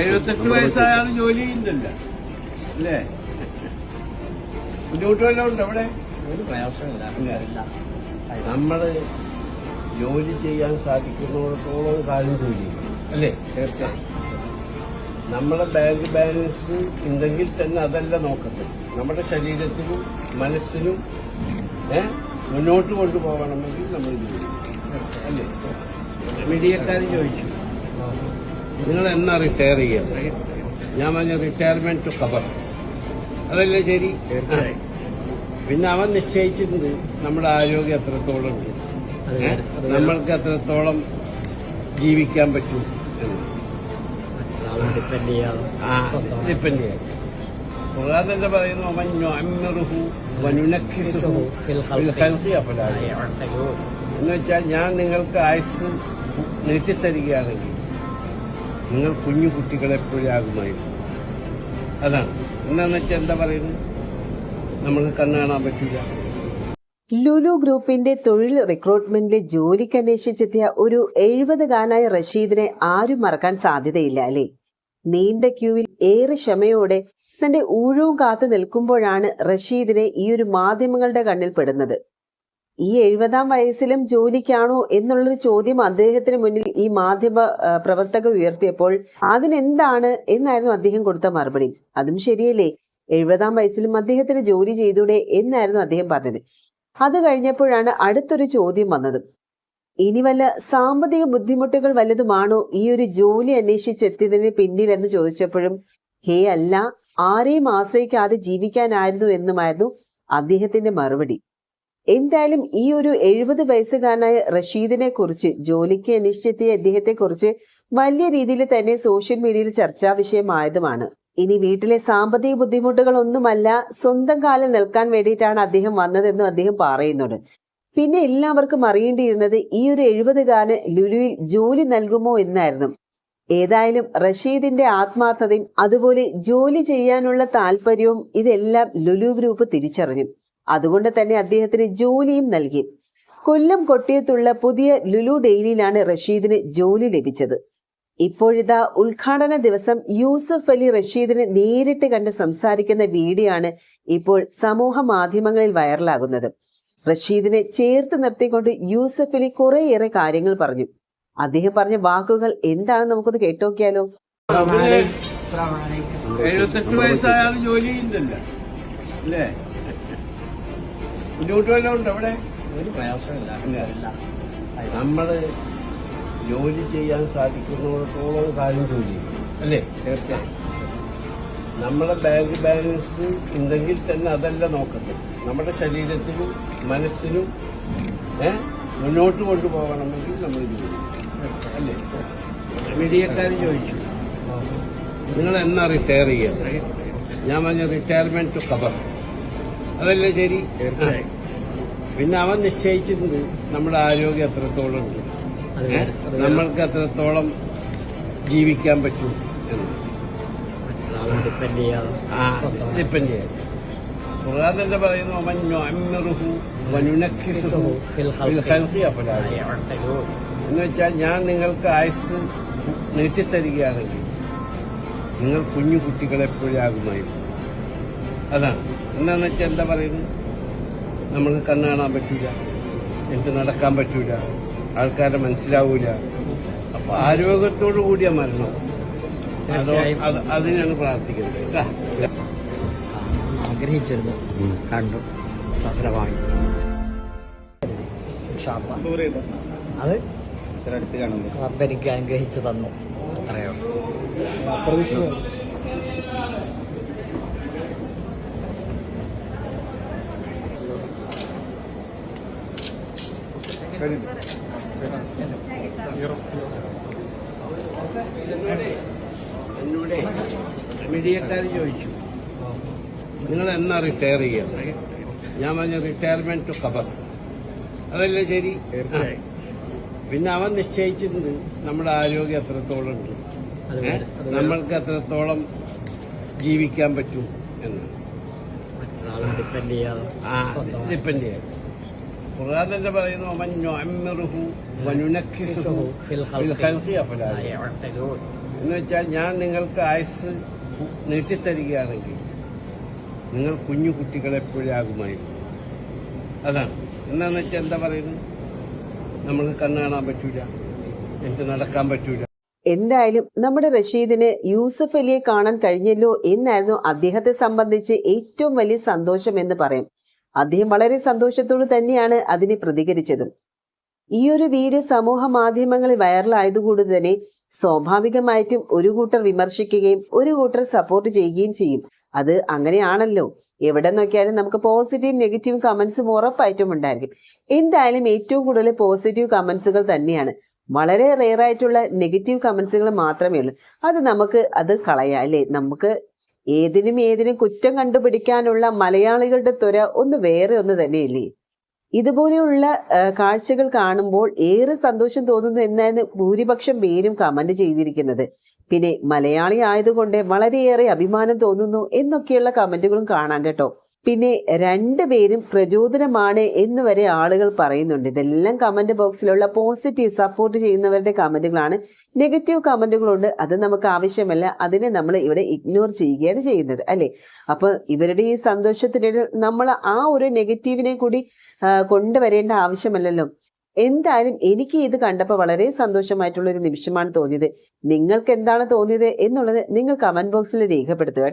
എഴുപത്തെട്ട് വയസ്സായാലും ജോലി ചെയ്യുന്നില്ല അല്ലേ? ബുദ്ധിമുട്ടുമെല്ലാം ഉണ്ട് ഉണ്ടോ അവിടെ? ഒരു പ്രയാസമില്ല. നമ്മൾ ജോലി ചെയ്യാൻ സാധിക്കുന്നിടത്തോളം കാലം ജോലി അല്ലേ? തീർച്ചയായും. നമ്മുടെ ബാങ്ക് ബാലൻസ് ഉണ്ടെങ്കിൽ തന്നെ അതല്ല നോക്കട്ടെ നമ്മുടെ ശരീരത്തിനും മനസ്സിനും ഏ, മുന്നോട്ട് കൊണ്ടുപോകണമെങ്കിൽ നമ്മൾ ജോലി. അല്ലേ? മീഡിയക്കാർ ചോദിച്ചു. നിങ്ങൾ എന്നാ റിട്ടയർ ചെയ്യാം ഞാൻ പറഞ്ഞ റിട്ടയർമെന്റ് ടു കവർ അതല്ലേ ശരി? തീർച്ചയായും. പിന്നെ അവൻ നിശ്ചയിച്ചിട്ടുണ്ട് നമ്മുടെ ആരോഗ്യം എത്രത്തോളം ഉണ്ട്. നമ്മൾക്ക് എത്രത്തോളം ജീവിക്കാൻ പറ്റും എന്ന്. ഡിപ്പെൻഡ് ചെയ്യാം ഖുർആൻ തന്നെ പറയുന്നു അവൻ നുഅമ്മിറുഹു വനുനക്കിസുഹു ഫിൽ ഖൽഖി. അഫലാ. എന്ന് വെച്ചാൽ ഞാൻ നിങ്ങൾക്ക് ആയുസ് നീട്ടിത്തരികയാണെങ്കിൽ നിങ്ങൾ കുഞ്ഞു കുട്ടികളെപ്പോഴാകുമായിരുന്നു അതാണ്. എന്താന്ന് വെച്ചാൽ എന്താ പറയുന്നത്? നമുക്ക് കണ്ണു കാണാൻ പറ്റില്ല. ലുലു ഗ്രൂപ്പിന്റെ തൊഴിൽ റിക്രൂട്ട്മെന്റിലെ ജോലിക്ക് അന്വേഷിച്ചെത്തിയ ഒരു എഴുപതുകാരനായ റഷീദിനെ ആരും മറക്കാൻ സാധ്യതയില്ല അല്ലേ? നീണ്ട ക്യൂവിൽ ഏറെ ക്ഷമയോടെ തന്റെ ഊഴവും കാത്തു നിൽക്കുമ്പോഴാണ് റഷീദിനെ ഈ ഒരു മാധ്യമങ്ങളുടെ കണ്ണിൽ പെടുന്നത്. ഈ എഴുപതാം വയസ്സിലും ജോലിക്കാണോ എന്നുള്ളൊരു ചോദ്യം അദ്ദേഹത്തിന് മുന്നിൽ ഈ മാധ്യമ പ്രവർത്തകർ ഉയർത്തിയപ്പോൾ അതിനെന്താണ് എന്നായിരുന്നു അദ്ദേഹം കൊടുത്ത മറുപടി. അതും ശരിയല്ലേ. എഴുപതാം വയസ്സിലും അദ്ദേഹത്തിന് ജോലി ചെയ്തൂടെ എന്നായിരുന്നു അദ്ദേഹം പറഞ്ഞത്. അത് കഴിഞ്ഞപ്പോഴാണ് അടുത്തൊരു ചോദ്യം വന്നത്. ഇനി വല്ല സാമ്പത്തിക ബുദ്ധിമുട്ടുകൾ വല്ലതുമാണോ ഈ ഒരു ജോലി അന്വേഷിച്ചെത്തിയതിന് പിന്നിലെന്ന് ചോദിച്ചപ്പോഴും ഹേ അല്ല ആരെയും ആശ്രയിക്കാതെ ജീവിക്കാനായിരുന്നു എന്നുമായിരുന്നു അദ്ദേഹത്തിന്റെ മറുപടി. എന്തായാലും ഈ ഒരു എഴുപത് വയസ്സുകാരനായ റഷീദിനെ കുറിച്ച് ജോലിക്ക് അന്വേഷിച്ചെത്തിയ അദ്ദേഹത്തെ കുറിച്ച് വലിയ രീതിയിൽ തന്നെ സോഷ്യൽ മീഡിയയിൽ ചർച്ചാ വിഷയമായതുമാണ്. ഇനി വീട്ടിലെ സാമ്പത്തിക ബുദ്ധിമുട്ടുകളൊന്നുമല്ല സ്വന്തം കാലിൽ നിൽക്കാൻ വേണ്ടിയിട്ടാണ് അദ്ദേഹം വന്നതെന്നും അദ്ദേഹം പറയുന്നുണ്ട്. പിന്നെ എല്ലാവർക്കും അറിയേണ്ടിയിരുന്നത് ഈ ഒരു എഴുപതുകാരന് ലുലുവിൽ ജോലി നൽകുമോ എന്നായിരുന്നു. ഏതായാലും റഷീദിന്റെ ആത്മാർത്ഥതയും അതുപോലെ ജോലി ചെയ്യാനുള്ള താല്പര്യവും ഇതെല്ലാം ലുലു ഗ്രൂപ്പ് തിരിച്ചറിഞ്ഞു. അതുകൊണ്ട് തന്നെ അദ്ദേഹത്തിന് ജോലിയും നൽകി. കൊല്ലം കൊട്ടിയത്തുള്ള പുതിയ ലുലു ഡെയിലിയിലാണ് റഷീദിന് ജോലി ലഭിച്ചത്. ഇപ്പോഴിതാ ഉദ്ഘാടന ദിവസം യൂസഫ് അലി റഷീദിനെ നേരിട്ട് കണ്ട് സംസാരിക്കുന്ന വീഡിയോ ആണ് ഇപ്പോൾ സമൂഹ മാധ്യമങ്ങളിൽ വൈറലാകുന്നത്. റഷീദിനെ ചേർത്ത് നിർത്തിക്കൊണ്ട് യൂസഫ് അലി കുറേയേറെ കാര്യങ്ങൾ പറഞ്ഞു. അദ്ദേഹം പറഞ്ഞ വാക്കുകൾ എന്താണെന്ന് നമുക്കൊന്ന് കേട്ടോക്കിയാലോ? എഴുപത്തെട്ട് വയസ്സായാലും ജോലി ചെയ്യുന്നില്ല. അല്ലേ? ബുദ്ധിമുട്ട് വല്ലതും ഉണ്ടോ അവിടെ? ഒരു പ്രയാസമില്ല. നമ്മൾ ജോലി ചെയ്യാൻ സാധിക്കുന്നിടത്തോളം കാര്യം ജോലി അല്ലേ? തീർച്ചയായും. നമ്മുടെ ബാങ്ക് ബാലൻസ് ഉണ്ടെങ്കിൽ തന്നെ അതല്ല നോക്കുന്നത് നമ്മുടെ ശരീരത്തിനും മനസ്സിനും ഏ, മുന്നോട്ട് കൊണ്ടുപോകണമെങ്കിൽ നമ്മൾ ജോലി. അല്ലേ? മീഡിയക്കാരും ചോദിച്ചു. നിങ്ങൾ എന്നാ റിട്ടയർ ചെയ്യാം ഞാൻ പറഞ്ഞ റിട്ടയർമെന്റ് ടു കവർ അതല്ലേ ശരി? തീർച്ചയായും. പിന്നെ അവൻ നിശ്ചയിച്ചിട്ടുണ്ട് നമ്മുടെ ആരോഗ്യം എത്രത്തോളം ഉണ്ട്. നമ്മൾക്ക് എത്രത്തോളം ജീവിക്കാൻ പറ്റും എന്ന്. ഡിപ്പെൻഡ് ചെയ്യാം ഖുർആൻ തന്നെ പറയുന്നു അവൻ നുഅമ്മിറുഹു വനുനക്കിസുഹു ഫിൽ ഫിൽ ഖൽഖി ഖൽഖി എന്ന് വെച്ചാൽ ഞാൻ നിങ്ങൾക്ക് ആയുസ് നീട്ടിത്തരികയാണെങ്കിൽ നിങ്ങൾ കുഞ്ഞു കുട്ടികളെപ്പോഴാകുമായിരുന്നു അതാണ്. എന്താന്ന് വെച്ചാൽ എന്താ പറയുന്നത് നമുക്ക് കണ്ണു കാണാൻ പറ്റൂല. എനിക്ക് നടക്കാൻ പറ്റൂല. ആൾക്കാരെ മനസ്സിലാവൂല. അപ്പൊ ആരോഗ്യത്തോടു കൂടിയ മരണം. അതോ അതിനാണ് പ്രാർത്ഥിക്കുന്നത്. ആഗ്രഹിച്ചിരുന്നു. കണ്ടു. സഫലമായി. ഇത്ര അടുത്ത് അത് റബ്ബ് എനിക്ക് അനുഗ്രഹിച്ചു തന്നു. അത്രയോ എന്നോട് മീഡിയക്കാർ ചോദിച്ചു. നിങ്ങൾ എന്നാ റിട്ടയർ ചെയ്യാം? ഞാൻ പറഞ്ഞ റിട്ടയർമെന്റ് ടു ഖബർ അതല്ലേ ശരി? തീർച്ചയായും. പിന്നെ അവൻ നിശ്ചയിച്ചിട്ടുണ്ട് നമ്മുടെ ആരോഗ്യം എത്രത്തോളം ഉണ്ട്. നമ്മൾക്ക് എത്രത്തോളം ജീവിക്കാൻ പറ്റും എന്ന്. ഡിപ്പെൻഡ് ചെയ്യാതെ ഡിപ്പെൻഡ് ചെയ്യാം ഖുർആൻ തന്നെ പറയുന്നു "വമൻ നുഅമ്മിറുഹു വനുനക്കിസുഹു ഫിൽ ഫിൽ ഖൽഖി അഫലാ. യഅഖിലൂൻ. എന്ന് വെച്ചാൽ ഞാൻ നിങ്ങൾക്ക് ആയുസ് നീട്ടിത്തരികയാണെങ്കിൽ നിങ്ങൾ കുഞ്ഞു കുട്ടികളെപ്പോഴാകുമായിരുന്നു അതാണ്. എന്താന്ന് വെച്ചാൽ എന്താ പറയുന്നത്? നമുക്ക് കണ്ണ് കാണാൻ പറ്റൂല എനിക്ക് നടക്കാൻ പറ്റൂല. എന്തായാലും നമ്മുടെ റഷീദിന് യൂസഫ് അലിയെ കാണാൻ കഴിഞ്ഞല്ലോ എന്നായിരുന്നു അദ്ദേഹത്തെ സംബന്ധിച്ച് ഏറ്റവും വലിയ സന്തോഷം എന്ന് പറയാം. അദ്ദേഹം വളരെ സന്തോഷത്തോട് തന്നെയാണ് അതിനെ പ്രതികരിച്ചതും. ഈ ഒരു വീഡിയോ സമൂഹ മാധ്യമങ്ങളിൽ വൈറലായതുകൊണ്ട് തന്നെ സ്വാഭാവികമായിട്ടും ഒരു കൂട്ടർ വിമർശിക്കുകയും ഒരു കൂട്ടർ സപ്പോർട്ട് ചെയ്യുകയും ചെയ്യും. അത് അങ്ങനെയാണല്ലോ. എവിടെ നോക്കിയാലും നമുക്ക് പോസിറ്റീവ് നെഗറ്റീവ് കമന്റ്സും ഉറപ്പായിട്ടും ഉണ്ടായിരിക്കും. എന്തായാലും ഏറ്റവും കൂടുതൽ പോസിറ്റീവ് കമന്റ്സുകൾ തന്നെയാണ്. വളരെ റെയർ ആയിട്ടുള്ള നെഗറ്റീവ് കമന്റ്സുകൾ മാത്രമേ ഉള്ളൂ. അത് നമുക്ക് അത് കളയാം അല്ലേ? നമുക്ക് ഏതിനും ഏതിനും കുറ്റം കണ്ടുപിടിക്കാനുള്ള മലയാളികളുടെ തുര ഒന്ന് വേറെ ഒന്ന് തന്നെയല്ലേ? ഇതുപോലെയുള്ള കാഴ്ചകൾ കാണുമ്പോൾ ഏറെ സന്തോഷം തോന്നുന്നു എന്നാണ് ഭൂരിപക്ഷം പേരും കമന്റ് ചെയ്തിരിക്കുന്നത്. പിന്നെ മലയാളി ആയതുകൊണ്ട് വളരെയേറെ അഭിമാനം തോന്നുന്നു എന്നൊക്കെയുള്ള കമന്റുകളും കാണാം കേട്ടോ. പിന്നെ രണ്ടുപേരും പ്രചോദനമാണ് എന്ന് വരെ ആളുകൾ പറയുന്നുണ്ട്. ഇതെല്ലാം കമന്റ് ബോക്സിലുള്ള പോസിറ്റീവ് സപ്പോർട്ട് ചെയ്യുന്നവരുടെ കമന്റുകളാണ്. നെഗറ്റീവ് കമന്റുകളുണ്ട്. അത് നമുക്ക് ആവശ്യമല്ല. അതിനെ നമ്മൾ ഇവിടെ ഇഗ്നോർ ചെയ്യുകയാണ് ചെയ്യുന്നത് അല്ലേ? അപ്പോൾ ഇവരുടെ ഈ സന്തോഷത്തിനിടയിൽ നമ്മൾ ആ ഒരു നെഗറ്റീവിനെ കൂടി കൊണ്ടുവരേണ്ട ആവശ്യമല്ലല്ലോ. എന്തായാലും എനിക്ക് ഇത് കണ്ടപ്പോൾ വളരെ സന്തോഷമായിട്ടുള്ള ഒരു നിമിഷമാണ് തോന്നിയത്. നിങ്ങൾക്ക് എന്താണ് തോന്നിയത് എന്നുള്ളത് നിങ്ങൾ കമന്റ് ബോക്സിൽ രേഖപ്പെടുത്തുക